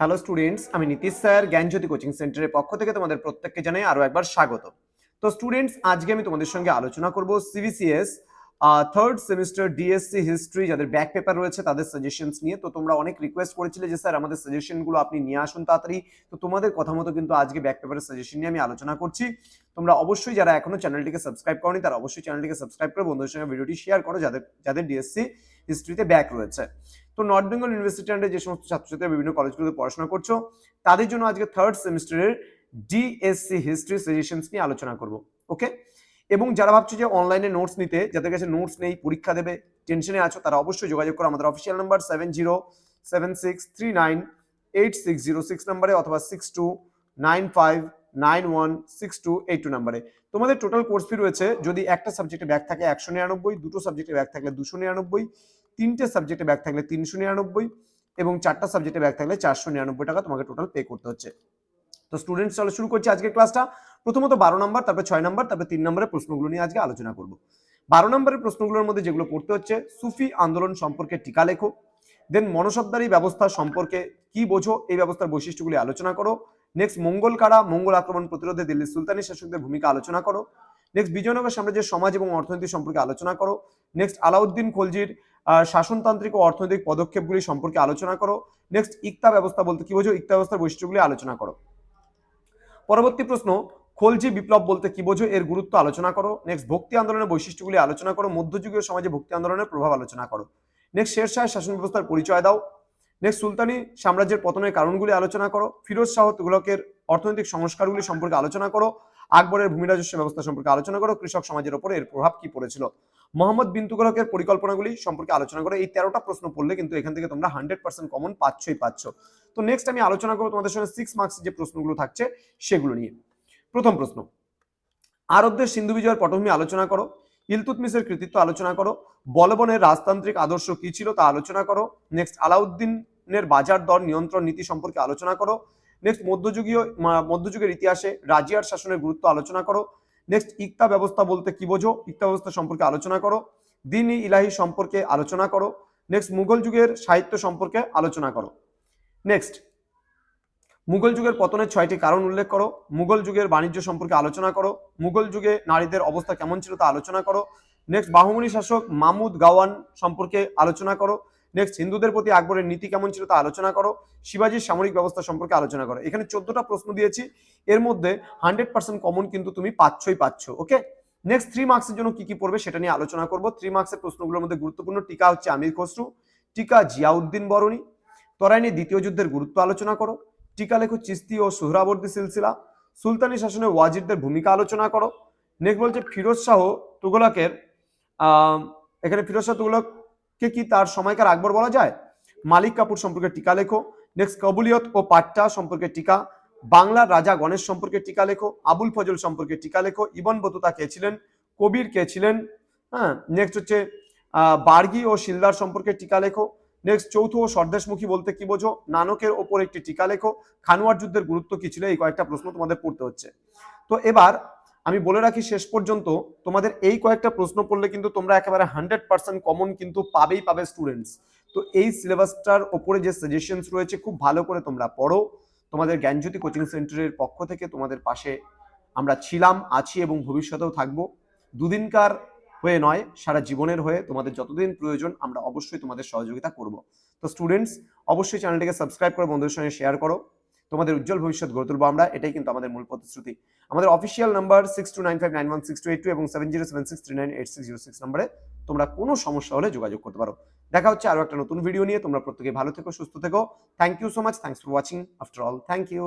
Hello students আমি Nitish sir, জ্ঞানজ্যোতি coaching সেন্টারের পক্ষ থেকে তোমাদের প্রত্যেককে জানাই আরও একবার স্বাগত। তো স্টুডেন্টস আজকে আমি তোমাদের সঙ্গে আলোচনা করব CBCS third semester DSC history যাদের ব্যাক পেপার রয়েছে, তাদের সাজেশনস নিয়ে। তো, তোমরা অনেক রিকোয়েস্ট করেছিলে যে, স্যার, আমাদের সাজেশনগুলো আপনি নিয়ে আসুন তাড়াতাড়ি। তো, তোমাদের কথা মতো কিন্তু আজকে ব্যাক পেপারের সাজেশন নিয়ে আমি আলোচনা করছি। তোমরা অবশ্যই যারা এখনও চ্যানেলটিকে সাবস্ক্রাইব করনি, তারা অবশ্যই চ্যানেলটিকে সাবস্ক্রাইব করে বন্ধুদের সঙ্গে ভিডিওটি শেয়ার করো, যাদের যাদের ডিএসসি হিস্ট্রিতে ব্যাক রয়েছে। তো নর্থ বেঙ্গল ইউনিভার্সিটি আন্ডারে যে সমস্ত ছাত্রছাত্রীরা বিভিন্ন কলেজগুলোতে পড়াশোনা করছ, তাদের জন্য আজকে থার্ড সেমিস্টারের ডিএসসি হিস্ট্রি সাজেশনস নিয়ে আলোচনা করব ওকে এবং যারা ভাবছ যে অনলাইনে নোটস নিতে, যাদের কাছে নোটস নেই, পরীক্ষা দেবে টেনশনে আছো, তারা অবশ্যই যোগাযোগ করো, আমাদের official number seven zero seven six three nine eight six zero six নাম্বারে অথবা six two nine five nine one six two eight two নাম্বারে তোমাদের টোটাল কোর্স ফি রয়েছে, যদি একটা সাবজেক্টে ব্যাক থাকে একশো নিরানব্বই, দুটো সাবজেক্টে ব্যাক থাকলে দুশো নিরানব্বই তিনটে সাবজেক্টে ব্যাক থাকলে তিনশো নিরানব্বই এবং চারটা সাবজেক্টে ব্যাক থাকলে চারশো নিরানব্বই টাকা তোমাকে টোটাল পে করতে হচ্ছে। তো স্টুডেন্টস চলো শুরু করছি আজকের ক্লাসটা প্রথমত বারো নম্বর তারপরে ছয় নম্বর তারপরে তিন নম্বরের প্রশ্নগুলো নিয়ে আজকে আলোচনা করব। বারো নম্বরের প্রশ্নগুলোর মধ্যে যেগুলো পড়তে হচ্ছে, সুফি আন্দোলন সম্পর্কে টিকা লেখো দেন মনসবদারি ব্যবস্থা সম্পর্কে কি বোঝো, এই ব্যবস্থার বৈশিষ্ট্যগুলি আলোচনা করো। নেক্সট মঙ্গল কারা, মঙ্গল আক্রমণ প্রতিরোধে দিল্লির সুলতানি শাসকদের ভূমিকা আলোচনা করো। নেক্সট বিজয়নগর সাম্রাজ্যের সমাজ এবং অর্থনীতি সম্পর্কে আলোচনা করো। নেক্সট আলাউদ্দিন খলজির শাসনতান্ত্রিক ও অর্থনৈতিক পদক্ষেপগুলি সম্পর্কে আলোচনা করো। নেক্সট ইকতা ব্যবস্থা বলতে কি বোঝো? ইকতা ব্যবস্থার বৈশিষ্ট্যগুলি আলোচনা করো। পরবর্তী প্রশ্ন, খলজি বিপ্লব বলতে কি বোঝো? এর গুরুত্ব আলোচনা করো। নেক্সট ভক্তি আন্দোলনের বৈশিষ্ট্যগুলি আলোচনা করো। মধ্যযুগীয় সমাজে ভক্তি আন্দোলনের প্রভাব আলোচনা করো। নেক্সট শের শাহের শাসন ব্যবস্থার পরিচয় দাও। নেক্সট সুলতানি সাম্রাজ্যের পতনের কারণগুলি আলোচনা করো। ফিরোজ শাহ তুগলকের অর্থনৈতিক সংস্কারগুলি সম্পর্কে আলোচনা করো। আকবরের ভূমি রাজস্ব ব্যবস্থা সম্পর্কে আলোচনা করো, কৃষক সমাজের উপর এর প্রভাব কি পড়েছিল? মোহাম্মদ বিন তুগলকের পরিকল্পনাগুলি সম্পর্কে আলোচনা করো এই তেরোটা প্রশ্ন পড়লে কিন্তু এখান থেকে তোমরা হান্ড্রেড পার্সেন্ট কমন পাচ্ছই পাচ্ছ। তো নেক্সট আমি আলোচনা করব তোমাদের সঙ্গে সিক্স মার্কস যে প্রশ্নগুলো থাকছে সেগুলো নিয়ে। প্রথম প্রশ্ন, আরবদের সিন্ধু বিজয়ের পটভূমি আলোচনা করো ইলতুতমিসের কৃতিত্ব আলোচনা করো, বলবনের রাজতান্ত্রিক আদর্শ কি ছিল তা আলোচনা করো নেক্সট আলাউদ্দিনের বাজার দর নিয়ন্ত্রণ নীতি সম্পর্কে আলোচনা করো নেক্সট মধ্যযুগীয় মধ্যযুগের ইতিহাসে রাজিয়ার শাসনের গুরুত্ব আলোচনা করো। নেক্সট ইকতা ব্যবস্থা বলতে কি বোঝো? ইকতা ব্যবস্থা সম্পর্কে আলোচনা করো। দিন ইলাহি সম্পর্কে আলোচনা করো। নেক্সট মুঘল যুগের সাহিত্য সম্পর্কে আলোচনা করো। নেক্সট মুঘল যুগের পতনের ছয়টি কারণ উল্লেখ করো। মুঘল যুগের বাণিজ্য সম্পর্কে আলোচনা করো। মুঘল যুগে নারীদের অবস্থা কেমন ছিল তা আলোচনা করো। নেক্সট বাহুমনি শাসক মামুদ গাওয়ান সম্পর্কে আলোচনা করো। নেক্সট হিন্দুদের প্রতি আকবরের নীতি কেমন ছিল তা আলোচনা করো। শিবাজির সামরিক ব্যবস্থা সম্পর্কে আলোচনা করো। এখানে চোদ্দটা প্রশ্ন দিয়েছি। এর মধ্যে হান্ড্রেড পার্সেন্ট কমন কিন্তু তুমি পাচ্ছই পাচ্ছ ওকে নেক্সট থ্রি মার্কসের জন্য কি কি পড়বে সেটা নিয়ে আলোচনা করব। থ্রি মার্কসের প্রশ্নগুলোর মধ্যে গুরুত্বপূর্ণ টিকা হচ্ছে আমির খসরু, টিকা জিয়াউদ্দিন বরণী, তরাইনি দ্বিতীয় যুদ্ধের গুরুত্ব আলোচনা করো, টিকা লেখো চিস্তি ও সোহরাবর্দী সিলসিলা, সুলতানি শাসনে ওয়াজিদদের ভূমিকা আলোচনা করো। নেক্সট বলছে ফিরোজ শাহ তুগলকের এখানে ফিরোজ তুগলককে কি তার সময়কার আকবর বলা যায়? মালিক কাপুর সম্পর্কে টিকা লেখো। নেক্সট, কবুলিয়ত ও পাট্টা সম্পর্কে টিকা। বাংলার রাজা গণেশ সম্পর্কে টিকা লেখো। আবুল ফজল সম্পর্কে টিকা লেখো। ইবন বতুতা কে ছিলেন? কবির কে ছিলেন? হ্যাঁ নেক্সট হচ্ছে বার্গি ও শিলদার সম্পর্কে টিকা লেখো। নেক্সট, চৌথ ও স্বদেশমুখী বলতে কি বোঝো? নানকের ওপর একটি টিকা লেখো। খানুয়ার যুদ্ধের গুরুত্ব কি ছিল? এই কয়েকটা প্রশ্ন তোমাদের পড়তে হচ্ছে। তো এবার আমি বলে রাখি শেষ পর্যন্ত তোমাদের এই কয়েকটা প্রশ্ন পড়লে কিন্তু তোমরা একেবারে হান্ড্রেড পার্সেন্ট কমন কিন্তু পাবেই পাবে স্টুডেন্টস তো এই সিলেবাসটার ওপরে যে সাজেশনস রয়েছে খুব ভালো করে তোমরা পড়ো। তোমাদের জ্ঞানজ্যোতি কোচিং সেন্টারের পক্ষ থেকে তোমাদের পাশে আমরা ছিলাম, আছি এবং ভবিষ্যতেও থাকব। দুদিনকার হয়ে নয়, সারা জীবনের হয়ে তোমাদের যতদিন প্রয়োজন আমরা অবশ্যই তোমাদের সহযোগিতা করব। তো স্টুডেন্টস অবশ্যই চ্যানেলটিকে সাবস্ক্রাইব করে বন্ধুদের সঙ্গে শেয়ার করো। তোমাদের উজ্জ্বল ভবিষ্যৎ গড়ে তুলবো আমরা, এটাই কিন্তু আমাদের মূল প্রতিশ্রুতি। আমাদের official number six two nine five nine one six two eight two এবং seven zero seven six three nine eight six zero six নাম্বারে তোমরা কোনো সমস্যা হলে যোগাযোগ করতে পারো। দেখা হচ্ছে আরও একটা নতুন ভিডিও নিয়ে, তোমরা প্রত্যেকে ভালো থেকো, সুস্থ থেকো। Thank you so much thanks for watching after all thank you